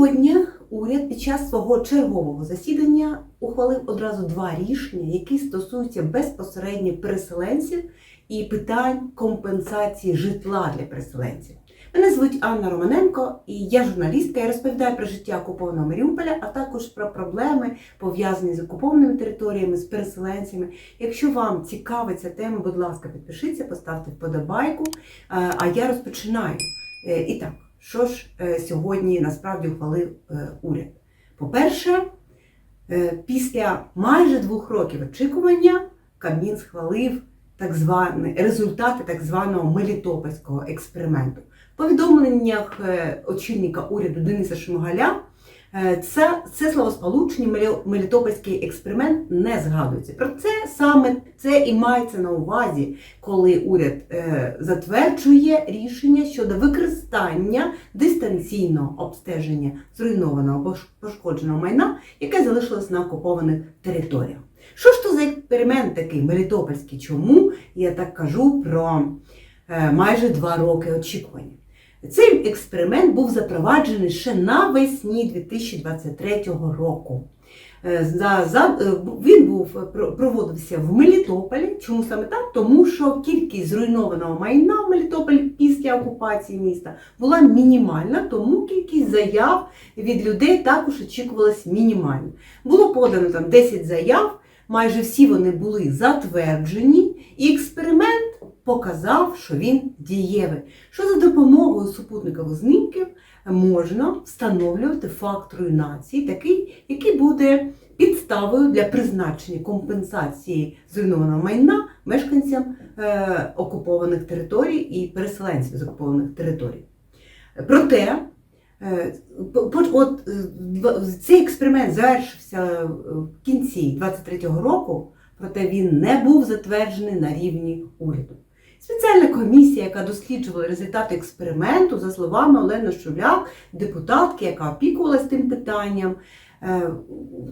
Сьогодні уряд під час свого чергового засідання ухвалив одразу два рішення, які стосуються безпосередньо переселенців і питань компенсації житла для переселенців. Мене звуть Анна Романенко, і я журналістка. Я розповідаю про життя окупованого Маріуполя, а також про проблеми пов'язані з окупованими територіями, з переселенцями. Якщо вам цікава ця тема, будь ласка, підпишіться, поставте вподобайку. Е, А я розпочинаю. Е, І так, що ж е, сьогодні насправді ухвалив е, уряд? По-перше, е, після майже двох років очікування Кабмін схвалив так звані результати так званого Мелітопольського експерименту. В повідомленнях очільника уряду Дениса Шмигаля це, це словосполучення Мелі- Мелітопольський експеримент не згадується. Про це саме це і мається на увазі, коли уряд е, затверджує рішення щодо використання дистанційного обстеження зруйнованого або пошкодженого майна, яке залишилось на окупованих територіях. Що ж то за експеримент такий Мелітопольський? Чому я так кажу про е, майже два роки очікування? Цей експеримент був запроваджений ще навесні 2023 року. Е, За, за, е, він був проводився в Мелітополі. Чому саме так? Тому що кількість зруйнованого майна в Мелітополі після окупації міста була мінімальна, тому кількість заяв від людей також очікувалась мінімальна. Було подано там 10 заяв, майже всі вони були затверджені, і експеримент показав, що він дієвий. Що за допомогою супутникових знімків можна встановлювати факт руйнації, такий, який буде підставою для призначення компенсації зруйнованого майна мешканцям е, окупованих територій і переселенців з окупованих територій. Проте, е, от е, цей експеримент завершився е, в кінці 23-го року, проте він не був затверджений на рівні уряду. Спеціальна комісія, яка досліджувала результати експерименту, за словами Олени Шуляк, депутатки, яка опікувалась тим питанням, е,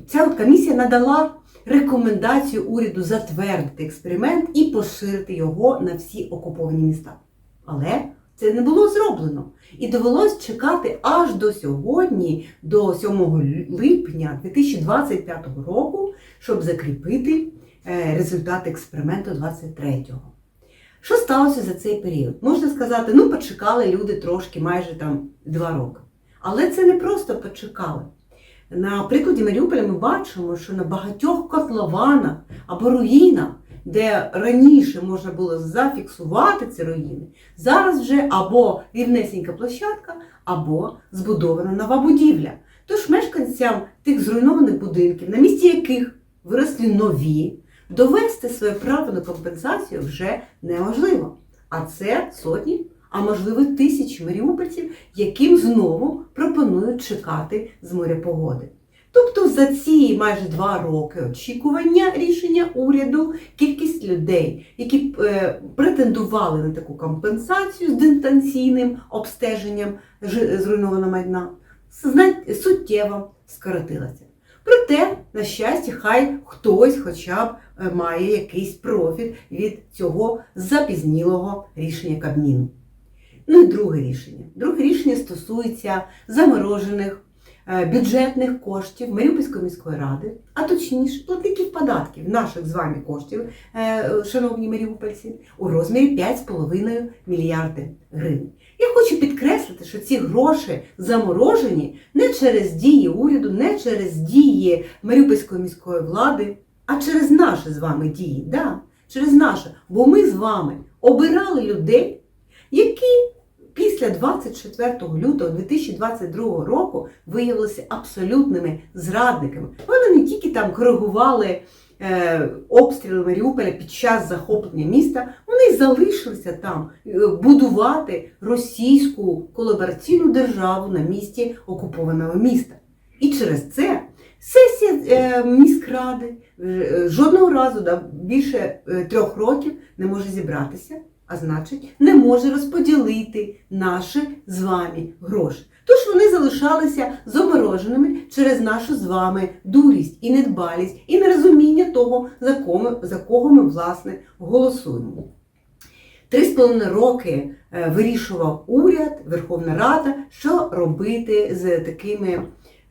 ця от комісія надала рекомендацію уряду затвердити експеримент і поширити його на всі окуповані міста. Але це не було зроблено. І довелось чекати аж до сьогодні, до 7 липня 2025 року, щоб закріпити е, результати експерименту 23-го. Що сталося за цей період? Можна сказати, ну почекали люди трошки, майже там два роки. Але це не просто почекали. На прикладі Маріуполя ми бачимо, що на багатьох котлованах або руїнах, де раніше можна було зафіксувати ці руїни, зараз вже або рівнесенька площадка, або збудована нова будівля. Тож мешканцям тих зруйнованих будинків, на місці яких виросли нові, довести своє право на компенсацію вже неможливо. А це сотні, а можливо тисячі маріупольців, яким знову пропонують чекати з моря погоди. Тобто за ці майже два роки очікування рішення уряду кількість людей, які е, претендували на таку компенсацію з дистанційним обстеженням зруйнованого майна, суттєво скоротилася. Проте, на щастя, хай хтось хоча б е, має якийсь профіт від цього запізнілого рішення Кабміну. Ну і друге рішення. Друге рішення стосується заморожених е, бюджетних коштів Маріупольської міської ради, а точніше платників податків, наших з вами коштів, е, шановні маріупольці, у розмірі 5,5 мільярди гривень. Я хочу підкреслити, що ці гроші заморожені не через дії уряду, не через дії Маріупольської міської влади, а через наші з вами дії. Да, через наші. Бо ми з вами обирали людей, які після 24 лютого 2022 року виявилися абсолютними зрадниками. Вони не тільки там коригували обстріли Маріуполя під час захоплення міста, вони залишилися там е, будувати російську колабораційну державу на місці окупованого міста. І через це сесія е, міськради е, жодного разу більше е, трьох років не може зібратися, а значить, не може розподілити наші з вами гроші. Тож вони залишалися замороженими через нашу з вами дурість і недбалість, і нерозуміння того, за кого, за кого ми власне голосуємо. Три з половиною роки е, вирішував уряд, Верховна Рада, що робити з такими,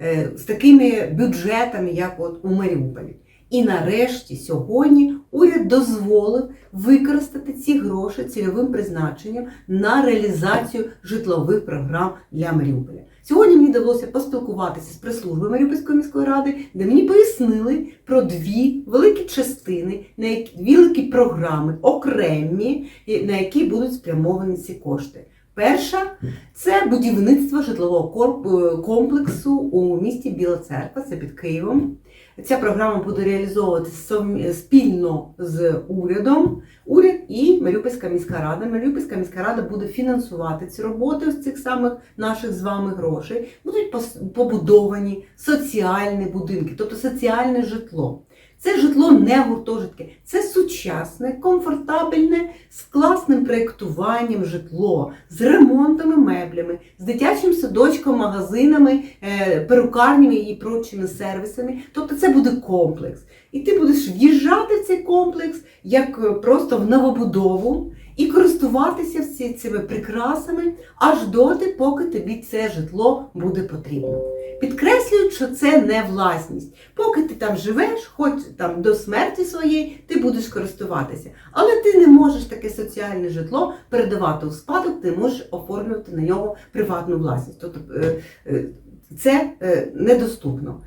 е, з такими бюджетами, як от у Маріуполі. І нарешті сьогодні уряд дозволив використати ці гроші цільовим призначенням на реалізацію житлових програм для Маріуполя. Сьогодні мені довелося поспілкуватися з прес-службою Маріупольської міської ради, де мені пояснили про дві великі частини, на які великі програми, окремі, на які будуть спрямовані ці кошти. Перша це будівництво житлового е, комплексу у місті Біла Церква, це під Києвом. Ця програма буде реалізовуватися спільно з урядом. Уряд і Маріупольська міська рада. Маріупольська міська рада буде фінансувати ці роботи з цих самих наших з вами грошей. Будуть побудовані соціальні будинки, тобто соціальне житло. Це житло не гуртожитки, це сучасне, комфортабельне, з класним проєктуванням житло, з ремонтами меблями, з дитячим садочком, магазинами, е, перукарнями і прочими сервісами. Тобто це буде комплекс. І ти будеш в'їжджати в цей комплекс як е, просто в новобудову і користуватися всі цими прикрасами аж доти, поки тобі це житло буде потрібно. Підкреслюють, що це не власність. Поки ти там живеш, хоч там до смерті своєї, ти будеш користуватися. Але ти не можеш таке соціальне житло передавати у спадок, ти можеш оформлювати на нього приватну власність. Тобто е, е, це е, недоступно.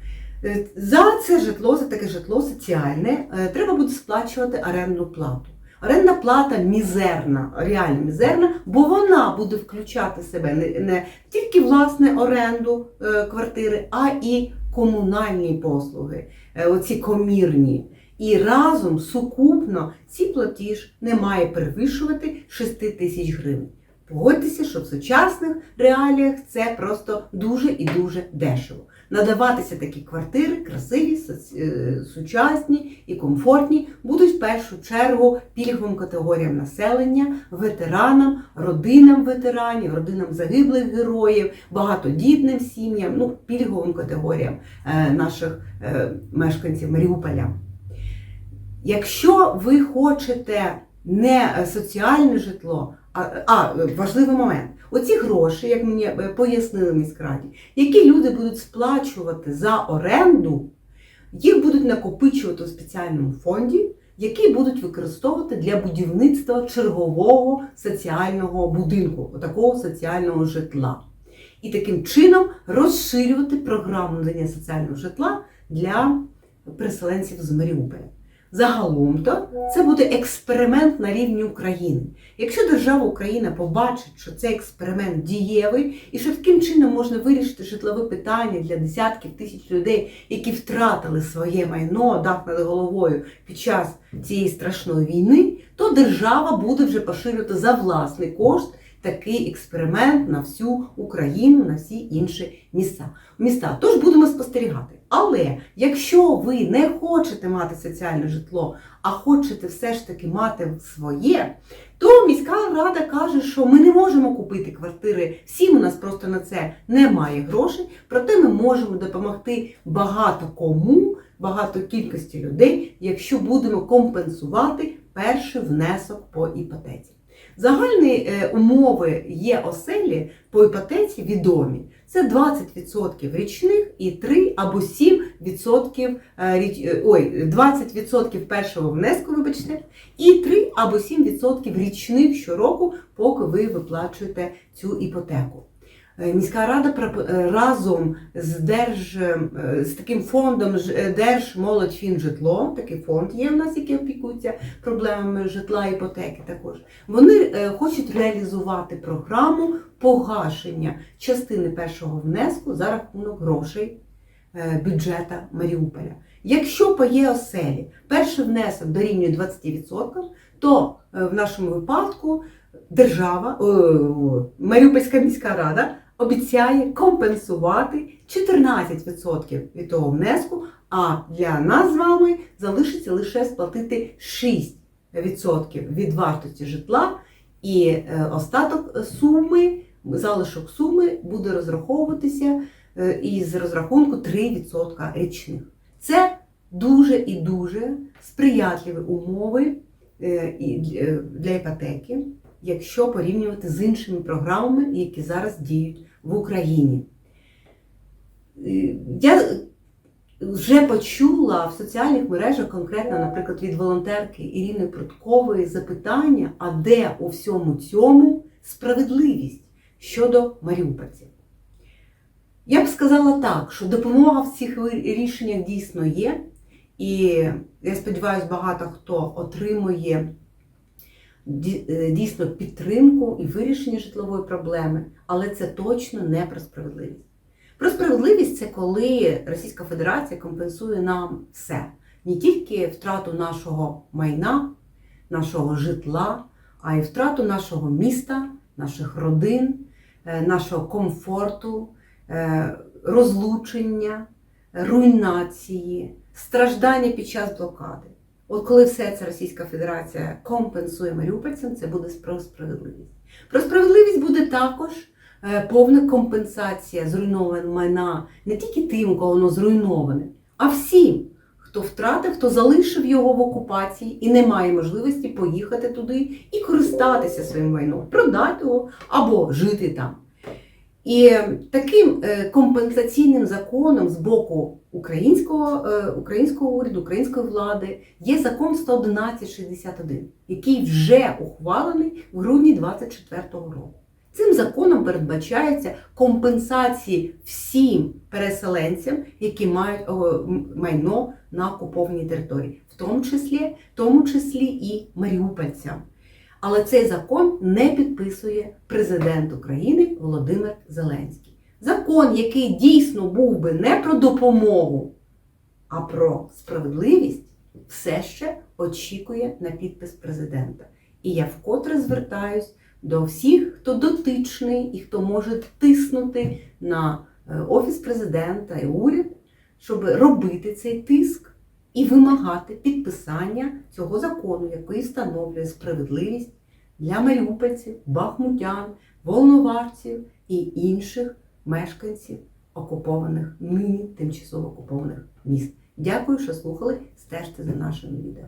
За це житло, за таке житло соціальне, треба буде сплачувати орендну плату. Орендна плата мізерна, реально мізерна, бо вона буде включати в себе не, тільки власне оренду е, квартири, а і комунальні послуги, е, оці комірні. І разом сукупно ці платіж не має перевищувати 6 тисяч гривень. Погодьтеся, що в сучасних реаліях це просто дуже і дуже дешево. Надаватися такі квартири красиві, е, сучасні і комфортні будуть в першу чергу пільговим категоріям населення, ветеранам, родинам ветеранів, родинам загиблих героїв, багатодітним сім'ям, ну пільговим категоріям е, наших е, мешканців Маріуполя. Якщо ви хочете не соціальне житло, а, а важливий момент. Оці гроші, як мені е, пояснили в міськраді, які люди будуть сплачувати за оренду, їх будуть накопичувати у спеціальному фонді, який будуть використовувати для будівництва чергового соціального будинку, такого соціального житла. І таким чином розширювати програму надання соціального житла для переселенців з Маріуполя. Загалом-то це буде експеримент на рівні України. Якщо держава Україна побачить, що цей експеримент дієвий і що таким чином можна вирішити житлове питання для десятків тисяч людей, які втратили своє майно, дах над головою під час цієї страшної війни, то держава буде вже поширювати за власний кошт такий експеримент на всю Україну, на всі інші міста. міста. Тож будемо спостерігати. Але якщо ви не хочете мати соціальне житло, а хочете все ж таки мати своє, то міська рада каже, що ми не можемо купити квартири. Всім у нас просто на це немає грошей. Проте ми можемо допомогти багато кому, багато кількості людей, якщо будемо компенсувати перший внесок по іпотеці. Загальні е, умови є оселі по іпотеці відомі. Це 20% річних і 3 або 7% е, е, ой, 20% першого внеску, вибачте, і 3 або 7% річних щороку, поки ви виплачуєте цю іпотеку. Е, Міська рада е, разом з Держ е, з таким фондом е, Держмолодьфінжитло, такий фонд є в нас, який опікується проблемами житла іпотеки також. Вони хочуть реалізувати програму погашення частини першого внеску за рахунок грошей бюджета Маріуполя. Якщо по ЄОСЕЛі перший внесок дорівнює 20%, то в нашому випадку держава, Маріупольська міська рада обіцяє компенсувати 14% від того внеску, а для нас з вами залишиться лише сплатити 6% від вартості житла, і е, остаток суми, залишок суми буде розраховуватися е, із розрахунку 3% річних. Це дуже і дуже сприятливі умови е, для іпотеки. якщо порівнювати з іншими програмами, які зараз діють в Україні. Е, Я вже почула в соціальних мережах, конкретно, наприклад, від волонтерки Ірини Прудкової запитання: а де у всьому цьому справедливість щодо маріупольців? Я б сказала так, що допомога в цих рішеннях дійсно є, і я сподіваюся, багато хто отримує дійсно підтримку і вирішення житлової проблеми, але це точно не про справедливість. Про справедливість це коли Російська Федерація компенсує нам все, не тільки втрату нашого майна, нашого житла, а й втрату нашого міста, наших родин, е, нашого комфорту, е, розлучення, руйнації, страждання під час блокади. От коли все це Російська Федерація компенсує маріупольцям, це буде про справедливість. Про справедливість буде також е, повна компенсація зруйнованого майна не тільки тим, кого воно зруйноване, а всім, хто втратив, хто залишив його в окупації і не має можливості поїхати туди і користатися своїм майном, продати його або жити там. І таким е, компенсаційним законом з боку українського, е, українського уряду, української влади є закон 11161, який вже ухвалений в грудні 2024 року. Цим законом передбачається компенсації всім переселенцям, які мають майно на окупованій території, в тому числі, в тому числі і маріупольцям. Але цей закон не підписує президент України Володимир Зеленський. Закон, який дійсно був би не про допомогу, а про справедливість, все ще очікує на підпис президента. І я вкотре звертаюсь до всіх, хто дотичний і хто може тиснути на е, офіс президента і уряд, щоб робити цей тиск і вимагати підписання цього закону, який встановлює справедливість для маріупольців, бахмутян, волноварців і інших мешканців окупованих нині тимчасово окупованих міст. Дякую, що слухали. Стежте за нашими відео.